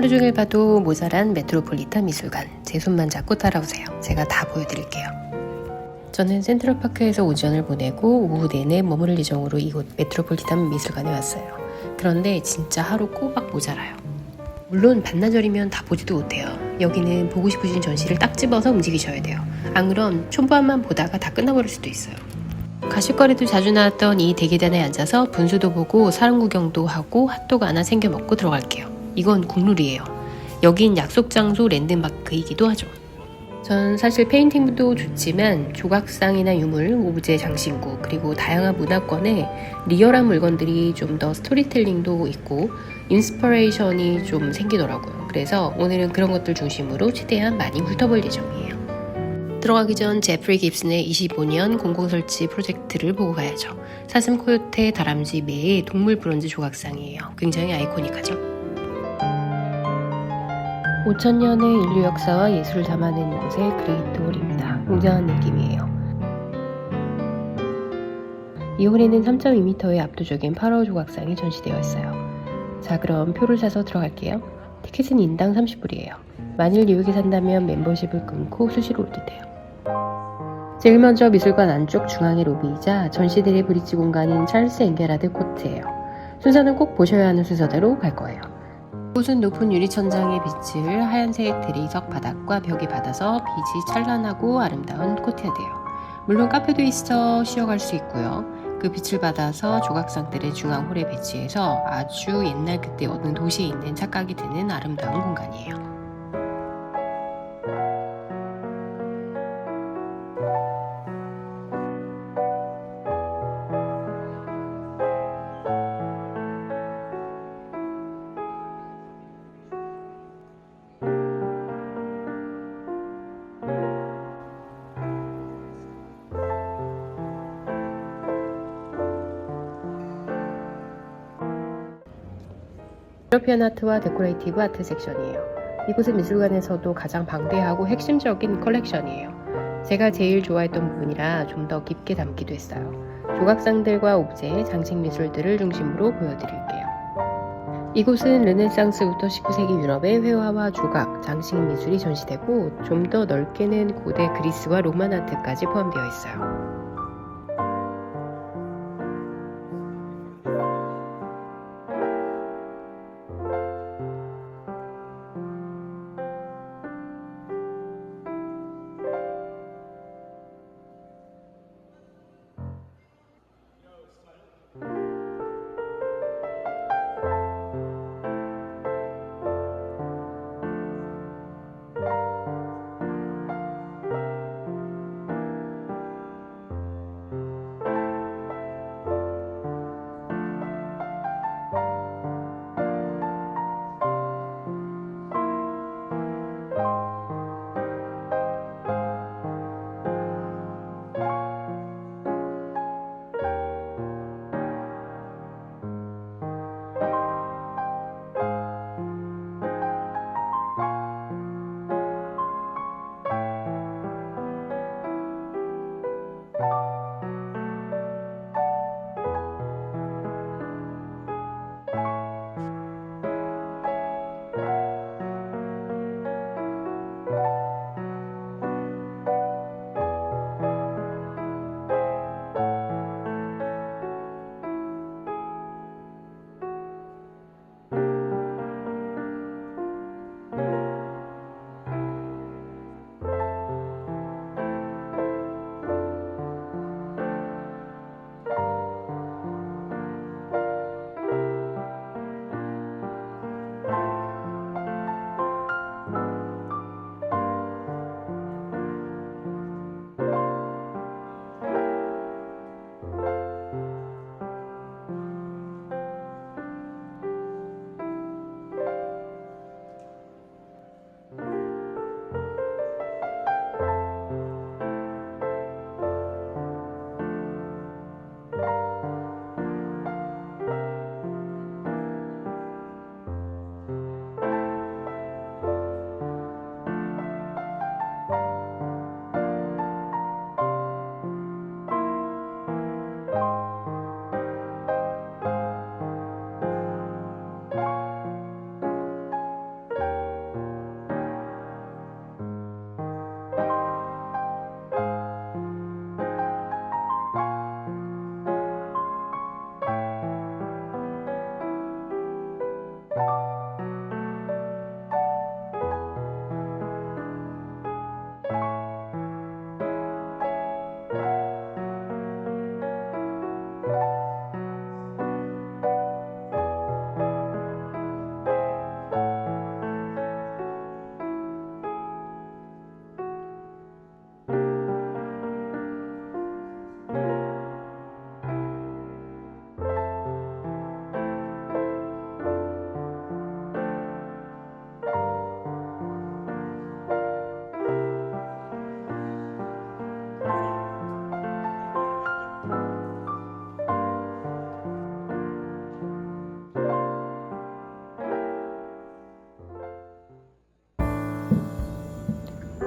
하루 종일 봐도 모자란 메트로폴리탄 미술관. 제 손만 잡고 따라오세요. 제가 다 보여드릴게요. 저는 센트럴파크에서 오전을 보내고 오후 내내 머무를 예정으로 이곳 메트로폴리탄 미술관에 왔어요. 그런데 진짜 하루 꼬박 모자라요. 물론 반나절이면 다 보지도 못해요. 여기는 보고 싶으신 전시를 딱 집어서 움직이셔야 돼요. 안 그럼 촌부함만 보다가 다 끝나버릴 수도 있어요. 가실거리도 자주 나왔던 이 대계단에 앉아서 분수도 보고 사람 구경도 하고 핫도그 하나 챙겨 먹고 들어갈게요. 이건 국룰이에요. 여긴 약속 장소 랜드마크이기도 하죠. 전 사실 페인팅도 좋지만 조각상이나 유물, 오브제 장신구, 그리고 다양한 문화권의 리얼한 물건들이 좀 더 스토리텔링도 있고 인스퍼레이션이 좀 생기더라고요. 그래서 오늘은 그런 것들 중심으로 최대한 많이 훑어볼 예정이에요. 들어가기 전 제프리 깁슨의 25년 공공 설치 프로젝트를 보고 가야죠. 사슴 코요테 다람쥐 매의 동물 브론즈 조각상이에요. 굉장히 아이코닉하죠. 5천년의 인류 역사와 예술을 담아낸 곳의 그레이트 홀입니다. 웅장한 느낌이에요. 이 홀에는 3.2m의 압도적인 파라오 조각상이 전시되어 있어요. 자 그럼 표를 사서 들어갈게요. 티켓은 인당 30불이에요. 만일 뉴욕에 산다면 멤버십을 끊고 수시로 올 듯해요. 제일 먼저 미술관 안쪽 중앙의 로비이자 전시들의 브릿지 공간인 찰스 앵게라드 코트예요. 순서는 꼭 보셔야 하는 순서대로 갈 거예요. 이곳은 높은 유리천장의 빛을 하얀색 대리석 바닥과 벽이 받아서 빛이 찬란하고 아름다운 코트야드예요. 물론 카페도 있어 쉬어갈 수 있고요. 그 빛을 받아서 조각상들의 중앙 홀에 배치해서 아주 옛날 그때 어느 도시에 있는 착각이 드는 아름다운 공간이에요. 유러피안 아트와 데코레이티브 아트 섹션이에요. 이곳은 미술관에서도 가장 방대하고 핵심적인 컬렉션이에요. 제가 제일 좋아했던 부분이라 좀 더 깊게 담기도 했어요. 조각상들과 옵제, 장식 미술들을 중심으로 보여드릴게요. 이곳은 르네상스부터 19세기 유럽의 회화와 조각, 장식 미술이 전시되고 좀 더 넓게는 고대 그리스와 로만 아트까지 포함되어 있어요.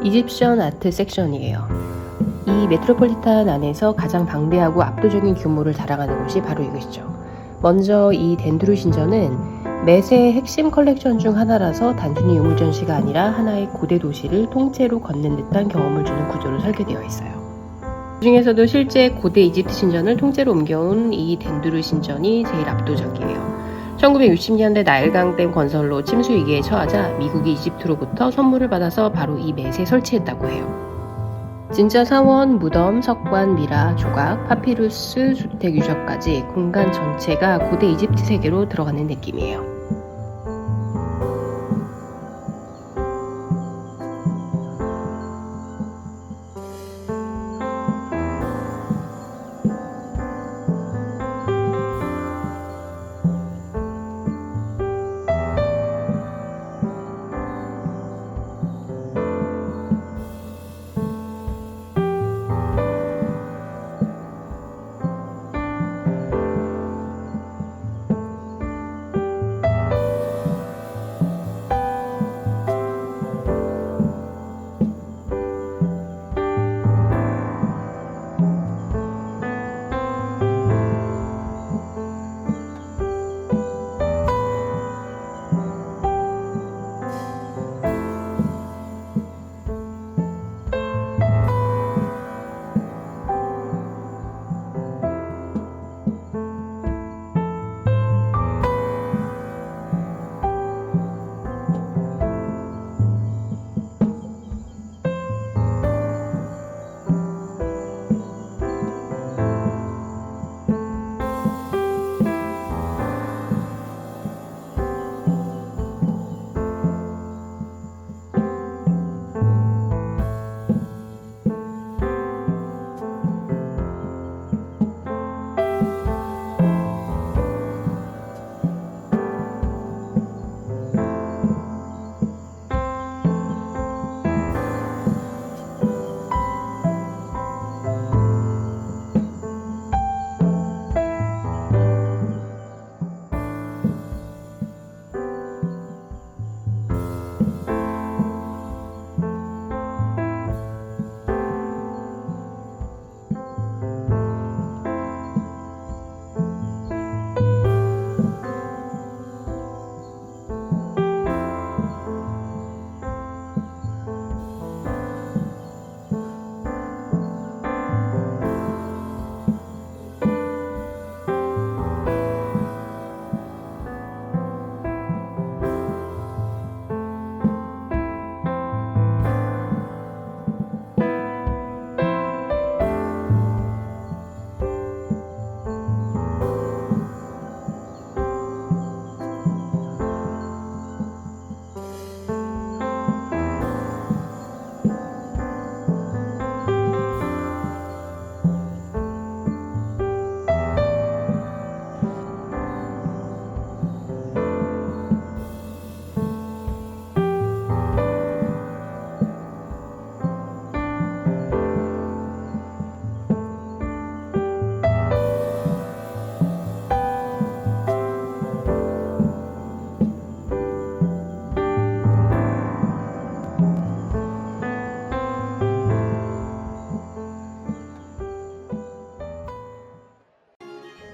이집션 아트 섹션이에요. 이 메트로폴리탄 안에서 가장 방대하고 압도적인 규모를 자랑하는 곳이 바로 이것이죠. 먼저 이 덴드루 신전은 맷의 핵심 컬렉션 중 하나라서 단순히 유물 전시가 아니라 하나의 고대 도시를 통째로 걷는 듯한 경험을 주는 구조로 설계되어 있어요. 그 중에서도 실제 고대 이집트 신전을 통째로 옮겨온 이 덴두르 신전이 제일 압도적이에요. 1960년대 나일강댐 건설로 침수 위기에 처하자 미국이 이집트로부터 선물을 받아서 바로 이 맷에 설치했다고 해요. 진짜 사원, 무덤, 석관, 미라, 조각, 파피루스, 주택 유적까지 공간 전체가 고대 이집트 세계로 들어가는 느낌이에요.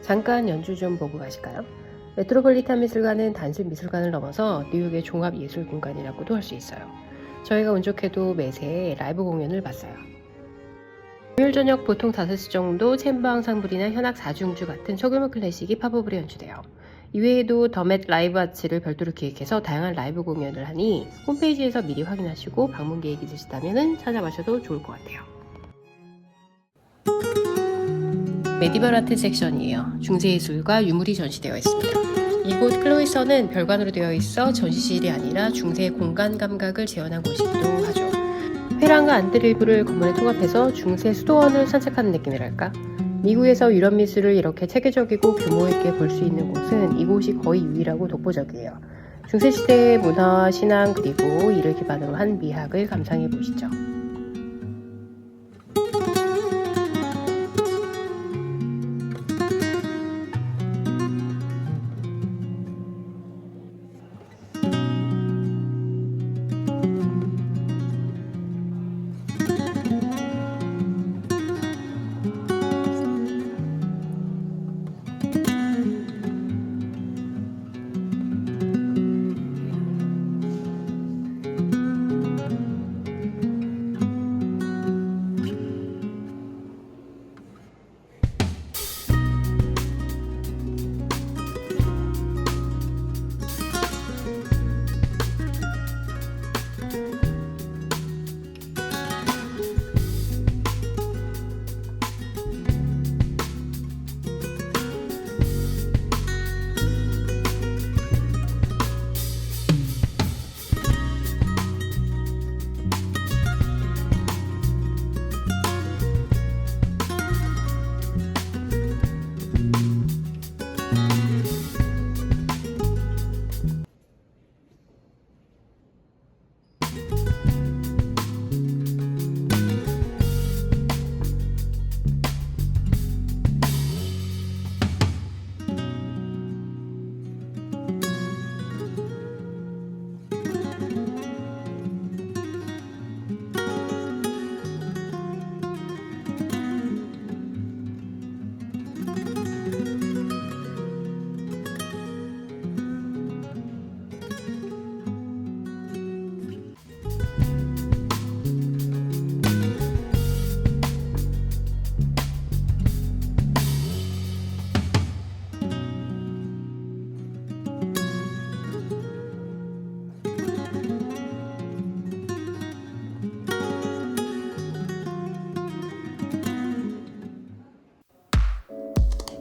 잠깐 연주 좀 보고 가실까요? 메트로폴리탄 미술관은 단순 미술관을 넘어서 뉴욕의 종합 예술 공간이라고도 할 수 있어요. 저희가 운 좋게도 매세 라이브 공연을 봤어요. 금요일 저녁 보통 5시 정도 챔버 앙상블이나 현악 4중주 같은 소규모 클래식이 팝업으로 연주돼요. 이외에도 더맷 라이브 아츠를 별도로 기획해서 다양한 라이브 공연을 하니 홈페이지에서 미리 확인하시고 방문 계획 있으시다면 찾아가셔도 좋을 것 같아요. 메디벌 아트 섹션이에요. 중세예술과 유물이 전시되어 있습니다. 이곳 클로이서는 별관으로 되어 있어 전시실이 아니라 중세 공간 감각을 재현한 곳이기도 하죠. 회랑과 안드레이브를 건물에 통합해서 중세 수도원을 산책하는 느낌이랄까? 미국에서 유럽 미술을 이렇게 체계적이고 규모 있게 볼 수 있는 곳은 이곳이 거의 유일하고 독보적이에요. 중세시대의 문화와 신앙 그리고 이를 기반으로 한 미학을 감상해 보시죠.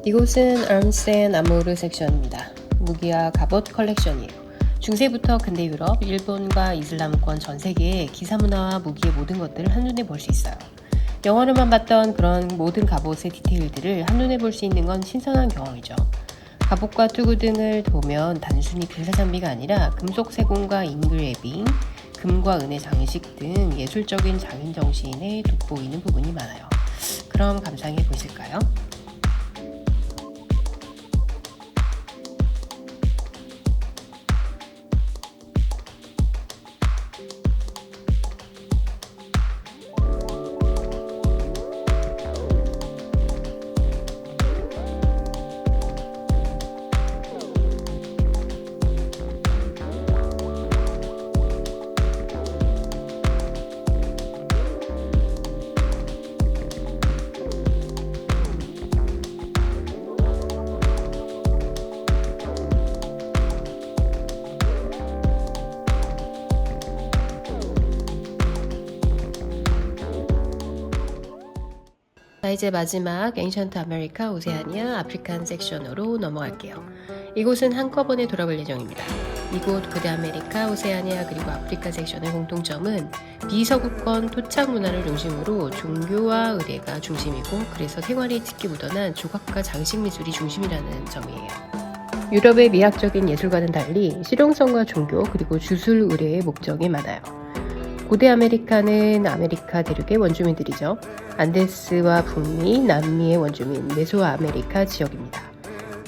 이곳은 엠센 아모르 섹션입니다. 무기와 갑옷 컬렉션이에요. 중세부터 근대 유럽, 일본과 이슬람권 전 세계의 기사 문화와 무기의 모든 것들을 한눈에 볼 수 있어요. 영화로만 봤던 그런 모든 갑옷의 디테일들을 한눈에 볼 수 있는 건 신선한 경험이죠. 갑옷과 투구 등을 보면 단순히 군사 장비가 아니라 금속 세공과 인글레빙, 금과 은의 장식 등 예술적인 장인 정신에 돋보이는 부분이 많아요. 그럼 감상해 보실까요? 자, 이제 마지막 앵션트 아메리카, 오세아니아, 아프리칸 섹션으로 넘어갈게요. 이곳은 한꺼번에 돌아볼 예정입니다. 이곳 고대 아메리카, 오세아니아 그리고 아프리카 섹션의 공통점은 비서구권 토착 문화를 중심으로 종교와 의례가 중심이고 그래서 생활이 특히 묻어난 조각과 장식 미술이 중심이라는 점이에요. 유럽의 미학적인 예술과는 달리 실용성과 종교 그리고 주술 의례의 목적이 많아요. 고대 아메리카는 아메리카 대륙의 원주민들이죠. 안데스와 북미, 남미의 원주민, 메소아메리카 지역입니다.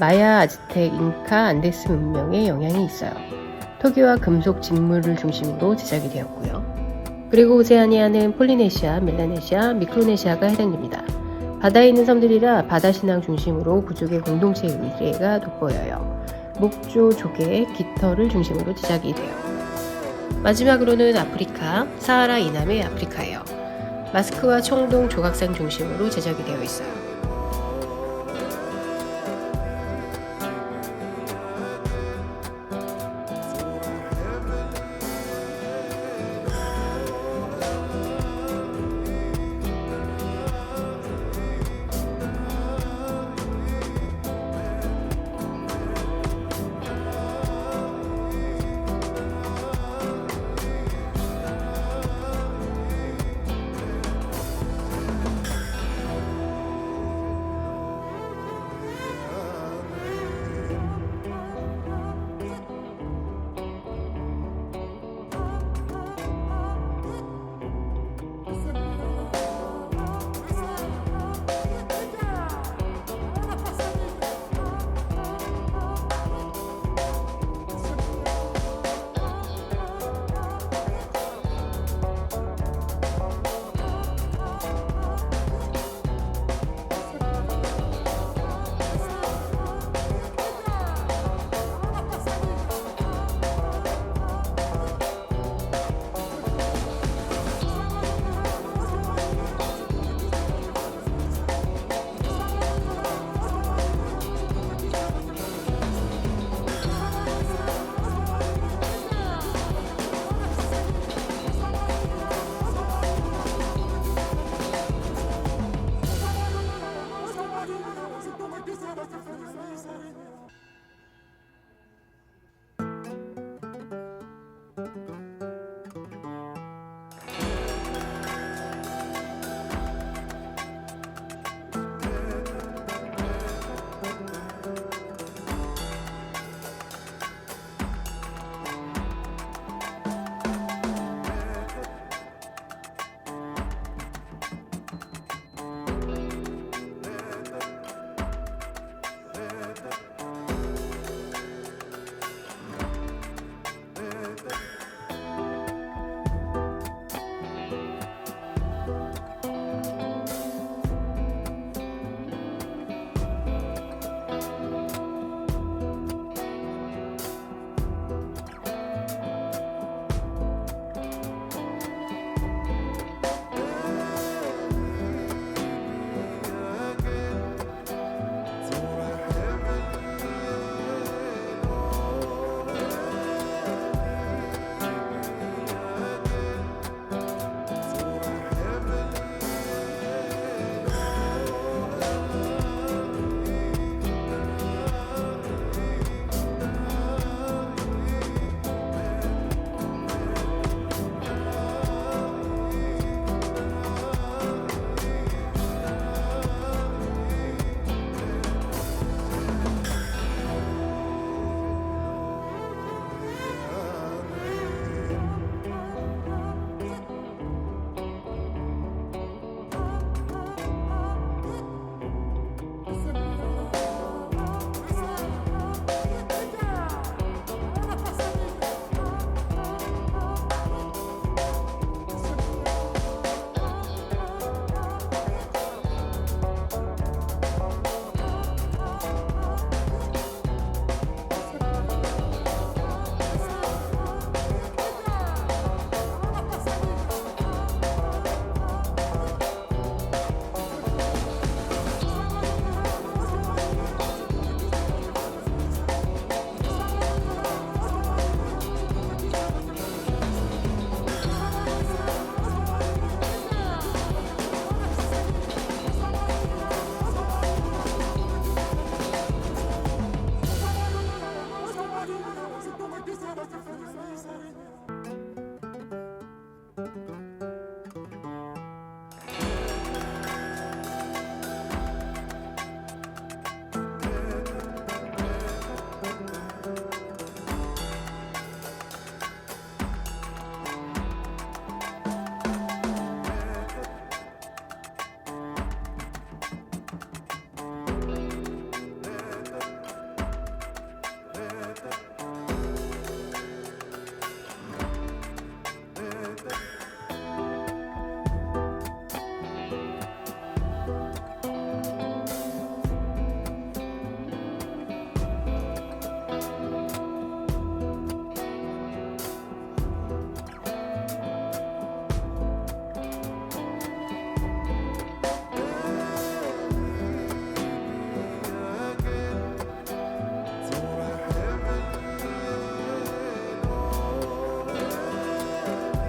마야, 아즈텍, 잉카, 안데스 문명의 영향이 있어요. 토기와 금속 직물을 중심으로 제작이 되었고요. 그리고 오세아니아는 폴리네시아, 멜라네시아, 미크로네시아가 해당됩니다. 바다에 있는 섬들이라 바다 신앙 중심으로 부족의 공동체 의례가 돋보여요. 목조, 조개, 깃털을 중심으로 제작이 돼요. 마지막으로는 아프리카, 사하라 이남의 아프리카예요. 마스크와 청동 조각상 중심으로 제작이 되어 있어요.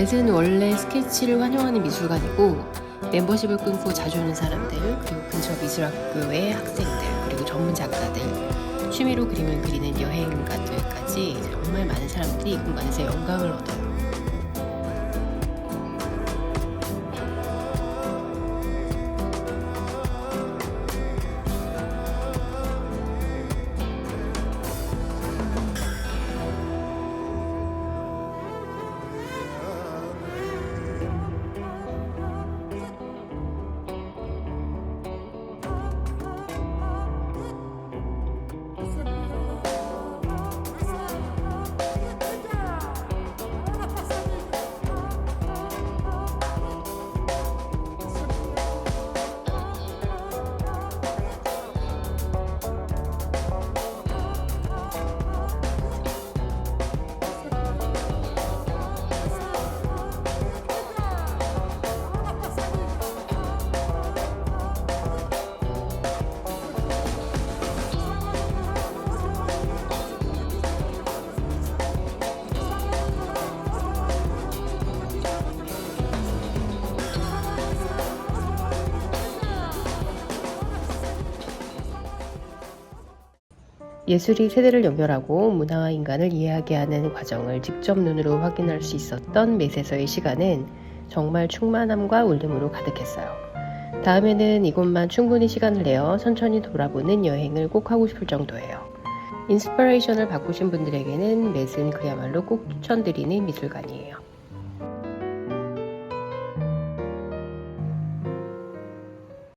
맷은 원래 스케치를 환영하는 미술관이고 멤버십을 끊고 자주 오는 사람들 그리고 근처 미술학교의 학생들 그리고 전문 작가들 취미로 그림을 그리는 여행가들까지 정말 많은 사람들이 이곳만에서 영감을 얻어요. 예술이 세대를 연결하고 문화와 인간을 이해하게 하는 과정을 직접 눈으로 확인할 수 있었던 맷에서의 시간은 정말 충만함과 울림으로 가득했어요. 다음에는 이곳만 충분히 시간을 내어 천천히 돌아보는 여행을 꼭 하고 싶을 정도예요. 인스퍼레이션을 바꾸신 분들에게는 맷은 그야말로 꼭 추천드리는 미술관이에요.